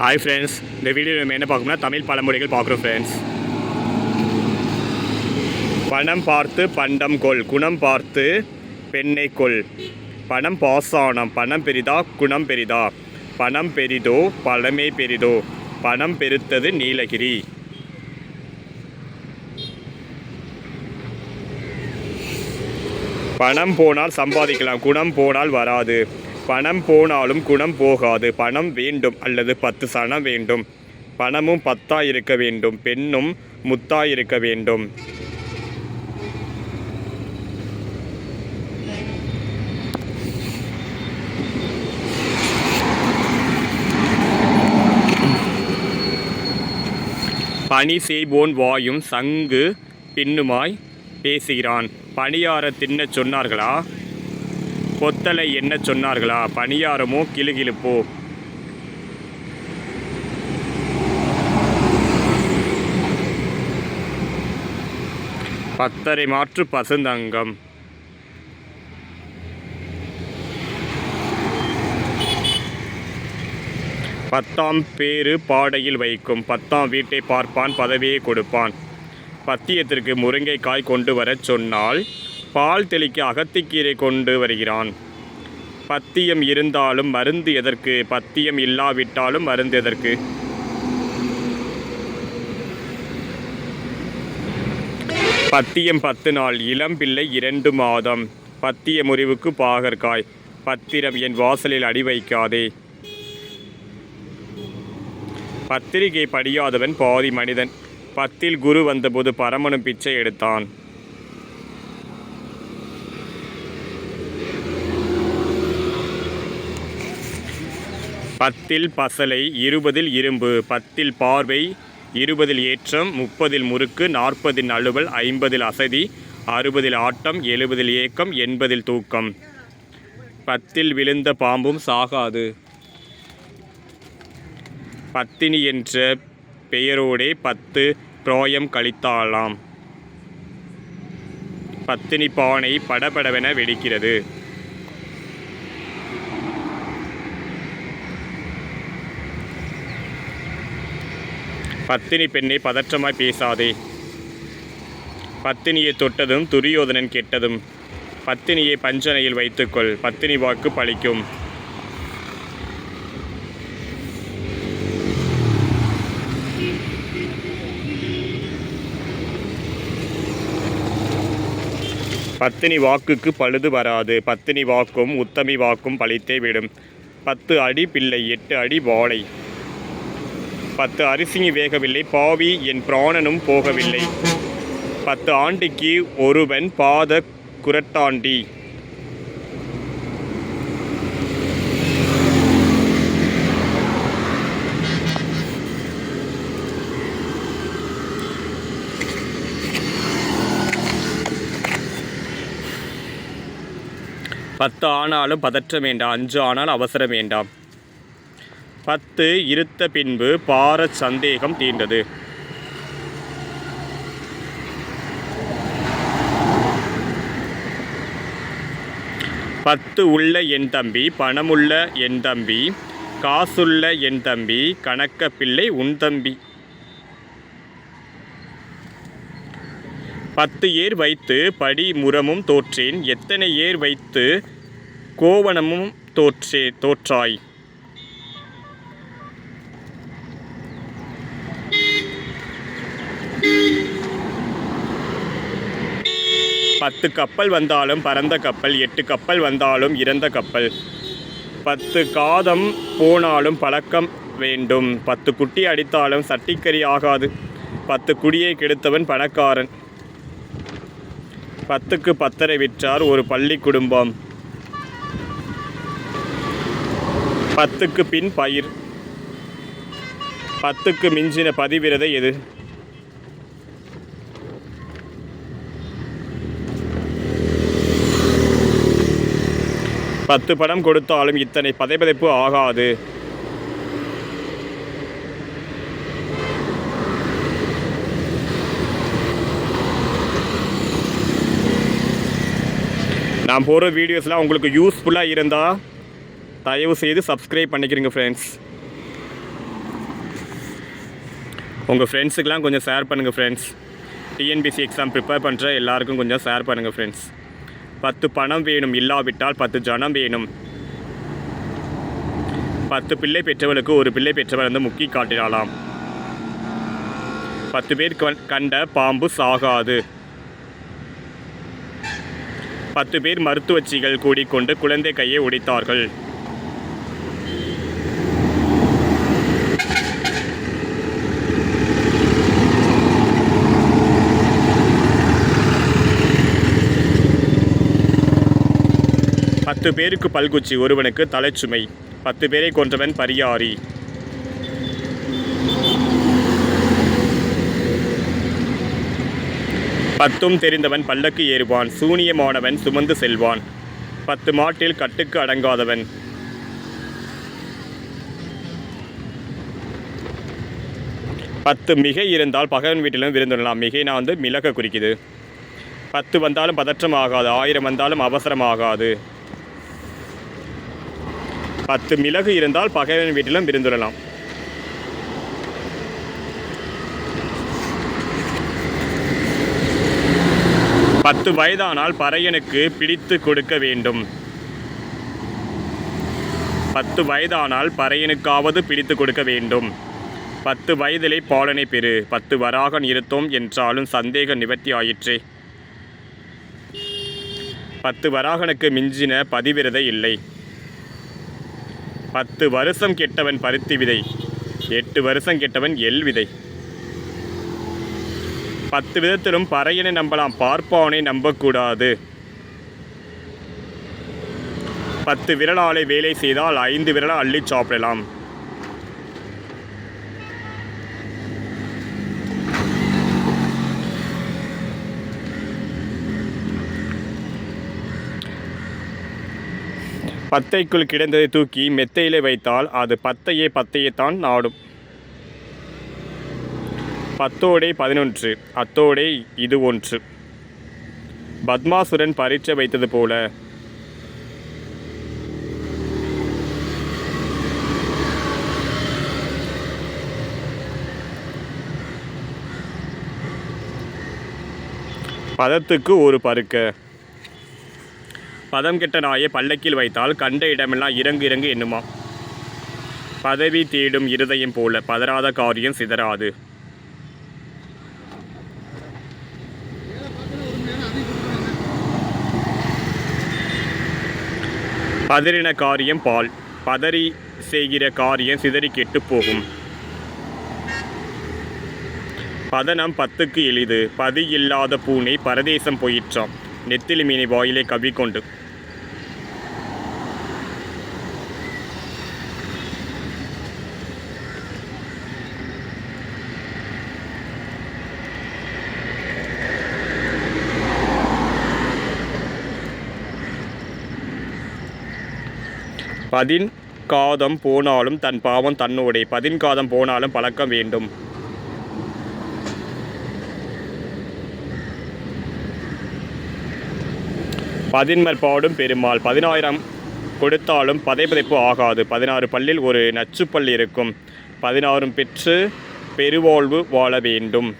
Hi friends இந்த video நம்ம என்ன பார்க்கணும்னா தமிழ் பழமொழிகள் பார்க்குறோம் ஃப்ரெண்ட்ஸ் பணம் பார்த்து பண்டம் கொள் குணம் பார்த்து பெண்ணை கொள். பணம் பாசானம் பணம் பெரிதா குணம் பெரிதா. பணம் பெரிதோ பழமே பெரிதோ. பணம் பெருத்தது நீலகிரி. பணம் போனால் சம்பாதிக்கலாம் குணம் போனால் வராது. பணம் போனாலும் குணம் போகாது. பணம் வேண்டும் அல்லது பத்து சனம் வேண்டும். பணமும் பத்தா இருக்க வேண்டும். பெண்ணும் முத்தா இருக்க வேண்டும். பணி செய்வோன் வாயும் சங்கு பின்னுமாய் பேசுகிறான். பணியார தின்னச் சொன்னார்களா? கொத்தலை என்ன சொன்னார்களா? பணியாரமோ? கிளுகிழுப்போ பத்தரை மாற்று பசுந்தங்கம். பத்தாம் பேரு பாடையில் வைக்கும். பத்தாம் வீட்டை பார்ப்பான் பதவியை கொடுப்பான். பத்தியத்திற்கு முருங்கைக்காய் கொண்டு வரச் சொன்னால் பால் தெளிக்க அகத்திக்கீரை கொண்டு வருகிறான். பத்தியம் இருந்தாலும் மருந்து எதற்கு? பத்தியம் இல்லாவிட்டாலும் மருந்து எதற்கு? பத்தியம் பத்து நாள் இளம் பிள்ளை இரண்டு மாதம். பத்திய முறிவுக்கு பாகற்காய். பத்திரம் என் வாசலில் அடி வைக்காதே. பத்திரிகை படியாதவன் பாதி மனிதன். பத்தில் குரு வந்தபோது பரமனும் பிச்சை எடுத்தான். பத்தில் பசலை இருபதில் இரும்பு பத்தில் பார்வை இருபதில் ஏற்றம் முப்பதில் முறுக்கு நாற்பதில் நழுவல் ஐம்பதில் அசதி அறுபதில் ஆட்டம் எழுபதில் ஏக்கம் எண்பதில் தூக்கம். பத்தில் விழுந்த பாம்பும் சாகாது. பத்தினி என்ற பெயரோடே பத்து பிராயம் கழித்தாளாம் பத்தினி பானை படபடவென வெடிக்கிறது. பத்தினி பெண்ணை பதற்றமாய் பேசாதே. பத்தினியை தொட்டதும் துரியோதனன் கெட்டதும். பத்தினியை பஞ்சனையில் வைத்துக்கொள் பத்தினி வாக்கு பழிக்கும். பத்தினி வாக்குக்கு பழுது வராது பத்தினி வாக்கும் உத்தமி வாக்கும் பழித்தே விடும். பத்து அடி பிள்ளை எட்டு அடி வாழை. பத்து அரிசியும் வேகவில்லை பாவி என் பிராணனும் போகவில்லை. பத்து ஆண்டிக்கு ஒருவன் பாத குரட்டாண்டி. பத்து ஆனாலும் பதற்றம் வேண்டாம் அஞ்சு ஆனால் அவசரம் வேண்டாம். பத்து இருத்த பின்பு பார சந்தேகம் தீர்ந்தது. பத்து உள்ள என் தம்பி பணமுள்ள என் தம்பி காசுள்ள என் தம்பி கணக்க பிள்ளை உன் தம்பி. பத்து ஏர் வைத்து படி முரமும் தோற்றேன் எத்தனை ஏர் வைத்து கோவணமும் தோற்றே தோற்றாய். பத்து கப்பல் வந்தாலும் பறந்த கப்பல் எட்டு கப்பல் வந்தாலும் இறந்த கப்பல். பத்து காதம் போனாலும் பழக்கம் வேண்டும். பத்து குட்டி அடித்தாலும் சட்டிக்கறி ஆகாது. பத்து குடியை கெடுத்தவன் பணக்காரன். பத்துக்கு பத்தரை விற்றார் ஒரு பள்ளி குடும்பம். பத்துக்கு பின் பயிர். பத்துக்கு மிஞ்சின பதிவிரதை எது? பத்து படம் கொடுத்தாலும் இத்தனை பதைபதைப்பு ஆகாது. நான் போகிற வீடியோஸ்லாம் உங்களுக்கு யூஸ்ஃபுல்லாக இருந்தால் தயவு செய்து சப்ஸ்கிரைப் பண்ணிக்கிறீங்க ஃப்ரெண்ட்ஸ் உங்கள் ஃப்ரெண்ட்ஸுக்கெலாம் கொஞ்சம் ஷேர் பண்ணுங்கள் ஃப்ரெண்ட்ஸ் டிஎன்பிசி எக்ஸாம் ப்ரிப்பேர் பண்ணுற எல்லாருக்கும் கொஞ்சம் ஷேர் பண்ணுங்கள் ஃப்ரெண்ட்ஸ் பத்து பணம் வேணும் இல்லாவிட்டால் பத்து ஜனம் வேணும். பத்து பிள்ளை பெற்றவளுக்கு ஒரு பிள்ளை பெற்றவர் வந்து முக்கி காட்டினாலாம் பத்து பேர் கண்- கண்ட பாம்பு சாகாது. பத்து பேர் மருத்துவச்சிகள் கூடிக்கொண்டு குழந்தை கையை உடைத்தார்கள். பத்து பேருக்கு பல்குச்சி ஒருவனுக்கு தலைச்சுமை. பத்து பேரை கொன்றவன் பரியாரி. பத்தும் தெரிந்தவன் பல்லக்கு ஏறுவான் சூனியமானவன் சுமந்து செல்வான். பத்து மாட்டில் கட்டுக்கு அடங்காதவன். பத்து மிகை இருந்தால் பகவன் வீட்டிலும் விருந்துடலாம் மிகைனா வந்து மிளக குறிக்குது. பத்து வந்தாலும் பதற்றம் ஆகாது. ஆயிரம் வந்தாலும் அவசரம் ஆகாது. பத்து மிளகு இருந்தால் பகைவன் வீட்டிலும் விருந்துடலாம். பத்து வயதானால் பறையனுக்கு பிடித்து கொடுக்க வேண்டும். பத்து வயதானால் பறையனுக்காவது பிடித்து கொடுக்க வேண்டும். பத்து வயதிலே பாலனை பெறு. பத்து வராக நிறுத்தோம் என்றாலும் சந்தேக நிவர்த்தி ஆயிற்றே. பத்து வராகனுக்கு மிஞ்சின பதிவிரதை இல்லை. பத்து வருஷம் கெட்டவன் பருத்தி விதை எட்டு வருஷம் கெட்டவன் எள் விதை. பத்து விதத்திலும் பறையனை நம்பலாம் பார்ப்பானை நம்பக்கூடாது. பத்து விரலாலை வேலை செய்தால் ஐந்து விரலை அள்ளி சாப்பிடலாம். பத்தைக்குள் கிடந்ததை தூக்கி மெத்தையிலே வைத்தால் அது பத்தையே பத்தையைத்தான் நாடும் பத்தோடே பதினொன்று அத்தோடே இது ஒன்று. பத்மாசுரன் பரீட்சை வைத்தது போல. பதத்துக்கு ஒரு பருக்க. பதம் கெட்ட நாயை பல்லக்கில் வைத்தால் கண்ட இடமெல்லாம் இறங்கு இறங்கு என்னுமா பதவி தேடும் இருதயம் போல பதறாத காரியம் சிதறாது. பதறின காரியம் பால். பதறி செய்கிற காரியம் சிதறி கெட்டுப் போகும். பதனம் பத்துக்கு எளிது. பதி இல்லாத பூனை பரதேசம் போயிற்றாம். நெத்திலி மீனை வாயிலே கவ்விக்கொண்டு. பதின் காதம் போனாலும் தன் பாவம் தன்னோடே பதின் காதம் போனாலும் பழக்கம் வேண்டும். பதின்மர் பாடும் பெருமாள். பதினாயிரம் கொடுத்தாலும் பதைப்பதைப்பு ஆகாது. பதினாறு பல்லில் ஒரு நச்சுப்பல் இருக்கும். பதினாறும் பெற்று பெருவாழ்வு வாழ வேண்டும்.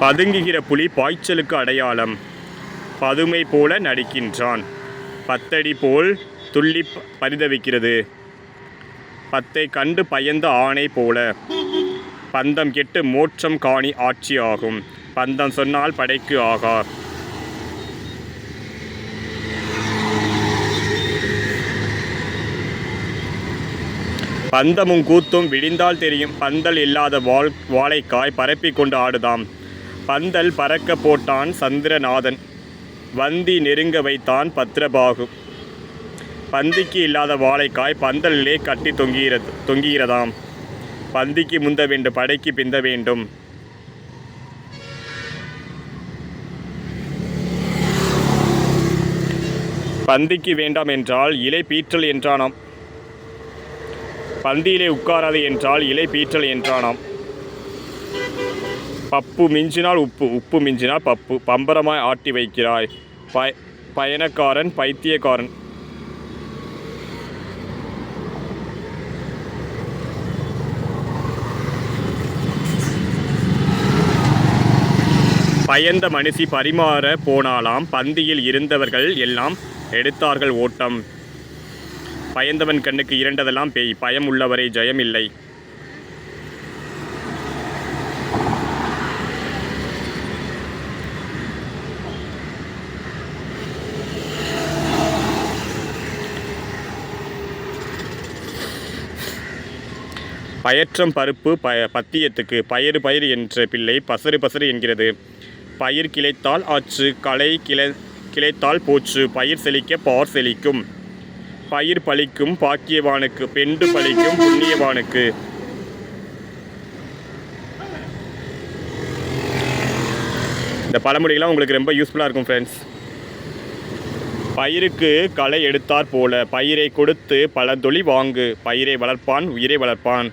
பதுங்குகிற புலி பாய்ச்சலுக்கு அடையாளம். பதுமை போல நடிக்கின்றான். பத்தடி போல் துள்ளி பரிதவிக்கிறது. பத்தை கண்டு பயந்த ஆணை போல. பந்தம் கெட்டு மோட்சம் காணி ஆட்சி ஆகும். பந்தம் சொன்னால் படைக்கு ஆகா. பந்தமும் கூத்தும் விடிந்தால் தெரியும். பந்தல் இல்லாத வாள் வாழைக்காய் பரப்பிக் கொண்டு ஆடுதாம். பந்தல் பறக்க போட்டான் சந்திரநாதன். வந்தி நெருங்க வைத்தான் பத்ரபாகு. பந்திக்கு இல்லாத வாழைக்காய் பந்தலிலே கட்டி தொங்குகிறது தொங்குகிறதாம் பந்திக்கு முந்த வேண்டும் படைக்கு பிந்த வேண்டும். பந்திக்கு வேண்டாம் என்றால் இலை பீற்றல் என்றானாம். பந்தியிலே உட்காராது என்றால் இலை பீற்றல் என்றானாம். பப்பு மிஞ்சினால் உப்பு உப்பு மிஞ்சினால் பப்பு. பம்பரமாய் ஆட்டி வைக்கிறாய். பய பயணக்காரன் பைத்தியக்காரன். பயந்த மனுஷி பரிமாற போனாலாம் பந்தியில் இருந்தவர்கள் எல்லாம் எடுத்தார்கள் ஓட்டம். பயந்தவன் கண்ணுக்கு இரண்டதெல்லாம் பேய். பயம் உள்ளவரை ஜெயம் பயற்றம் பருப்பு ப பத்தியத்துக்கு பயிறு பயிர் என்ற பிள்ளை பசறு பசறு என்கிறது. பயிர் கிளைத்தால் ஆச்சு களை கிளை கிளைத்தால் போச்சு பயிர் செழிக்க பார் செழிக்கும். பயிர் பழிக்கும் பாக்கியவானுக்கு பெண்டு பழிக்கும் புண்ணியவானுக்கு. இந்த பழமொழிகள்லாம் உங்களுக்கு ரொம்ப யூஸ்ஃபுல்லாக இருக்கும் ஃப்ரெண்ட்ஸ் பயிருக்கு களை எடுத்தாற் போல பயிரை கொடுத்து பழந்தொழி வாங்கு. பயிரை வளர்ப்பான் உயிரை வளர்ப்பான்.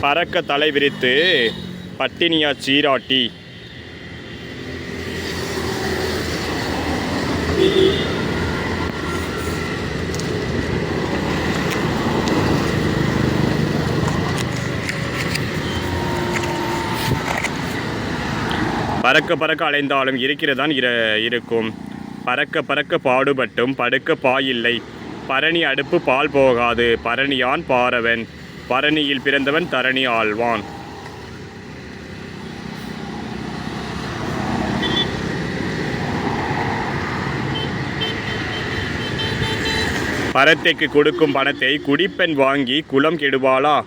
பறக்க தலை விரித்து பட்டினியா சீராட்டி. பறக்க பறக்க அலைந்தாலும் இருக்கிறதான் இர இருக்கும். பறக்க பறக்க பாடுபட்டும் படுக்க பாயில்லை பரணி அடுப்பு பால் போகாது பரணியான் பாரவன் பரணியில் பிறந்தவன் தரணி ஆழ்வான். பரத்தைக்கு கொடுக்கும் பணத்தை குடிப்பெண் வாங்கி குலம் கெடுவாளா?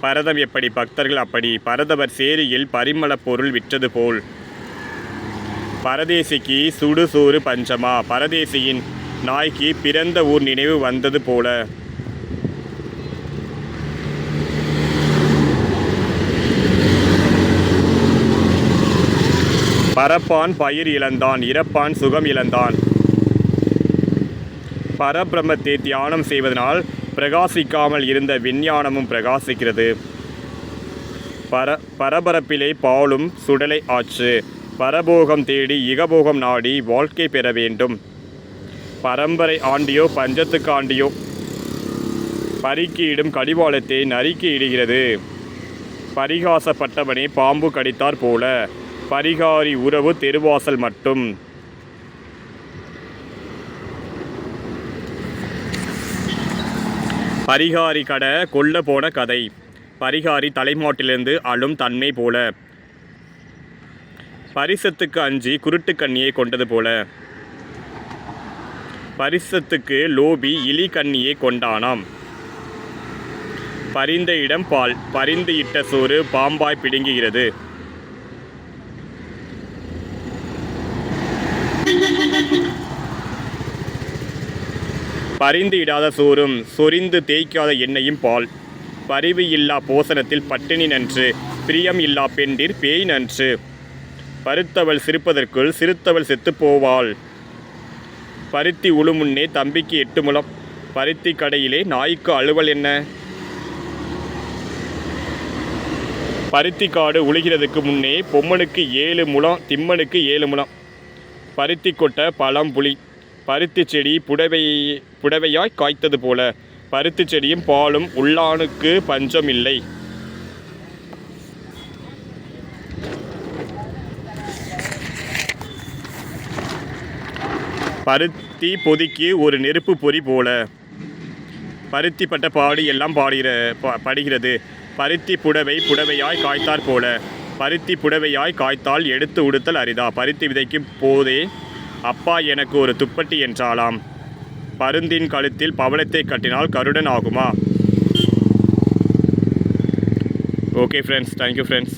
பரதம் எப்படி பக்தர்கள் அப்படி பரதவர் சேரியில் பரிமளப் பொருள் விற்றது போல். பரதேசிக்கு சுடுசூறு பஞ்சமா? பரதேசியின் நாய்க்கு பிறந்த ஊர் நினைவு வந்தது போல. பரப்பான் பயிர் இழந்தான் இறப்பான் சுகம் இழந்தான். பரபிரமத்தை தியானம் செய்வதனால் பிரகாசிக்காமல் இருந்த விஞ்ஞானமும் பிரகாசிக்கிறது. பர பரபரப்பிலே பாலும் சுடலை ஆச்சு பரபோகம் தேடி இகபோகம் நாடி வாழ்க்கை பெற வேண்டும். பரம்பரை ஆண்டியோ பஞ்சத்துக்கு ஆண்டியோ பறிக்கியிடும் கடிவாளத்தை நறுக்கி இடுகிறது. பரிகாசப்பட்டவனே பாம்பு கடித்தாற் போல. பரிகாரி உறவு தெருவாசல் மட்டும். பரிகாரி கடை கொல்ல போன கதை. பரிகாரி தலைமாட்டிலிருந்து அழும் தன்மை போல. பரிசத்துக்கு அஞ்சி குருட்டு கண்ணியை கொண்டது போல. பரிசத்துக்கு லோபி இலி கண்ணியை கொண்டானாம். பரிந்த இடம் பால் பரிந்து இட்ட சோறு பாம்பாய் பிடுங்குகிறது. பரிந்து இடாத சோறும் சொரிந்து தேய்க்காத எண்ணெயும் பால். பரிவு இல்லா போசனத்தில் பட்டினி நன்று பிரியம் இல்லா பெண்டிர் பேய் நன்று. பருத்தவள் சிரிப்பதற்குள் சிறுத்தவள் செத்துப் போவாள். பருத்தி உழு முன்னே தம்பிக்கு எட்டு முளம் பருத்தி கடையிலே நாய்க்கு அலுவல் என்ன? பருத்தி காடு உழுகிறதுக்கு முன்னே பொம்மனுக்கு ஏழு முழம் திம்மனுக்கு ஏழு முழம். பருத்தி கொட்ட பழம் புளி. பருத்தி செடி புடவை புடவையாய் காய்த்தது போல. பருத்தி செடியும் பாலும் உள்ளானுக்கு பஞ்சம் இல்லை பருத்தி பொதிக்கு ஒரு நெருப்பு பொறி போல. பருத்தி பட்ட பாடு எல்லாம் பாடுகிற படுகிறது. பருத்தி புடவை புடவையாய் காய்த்தாற் போல. பருத்தி புடவையாய் காய்த்தால் எடுத்து உடுத்தல் அரிதா. பருத்தி விதைக்கும் போதே அப்பா எனக்கு ஒரு துப்பட்டி என்றாளாம். பருந்தின் கழுத்தில் பவளத்தை கட்டினால் கருடன் ஆகுமா? Okay friends thank you friends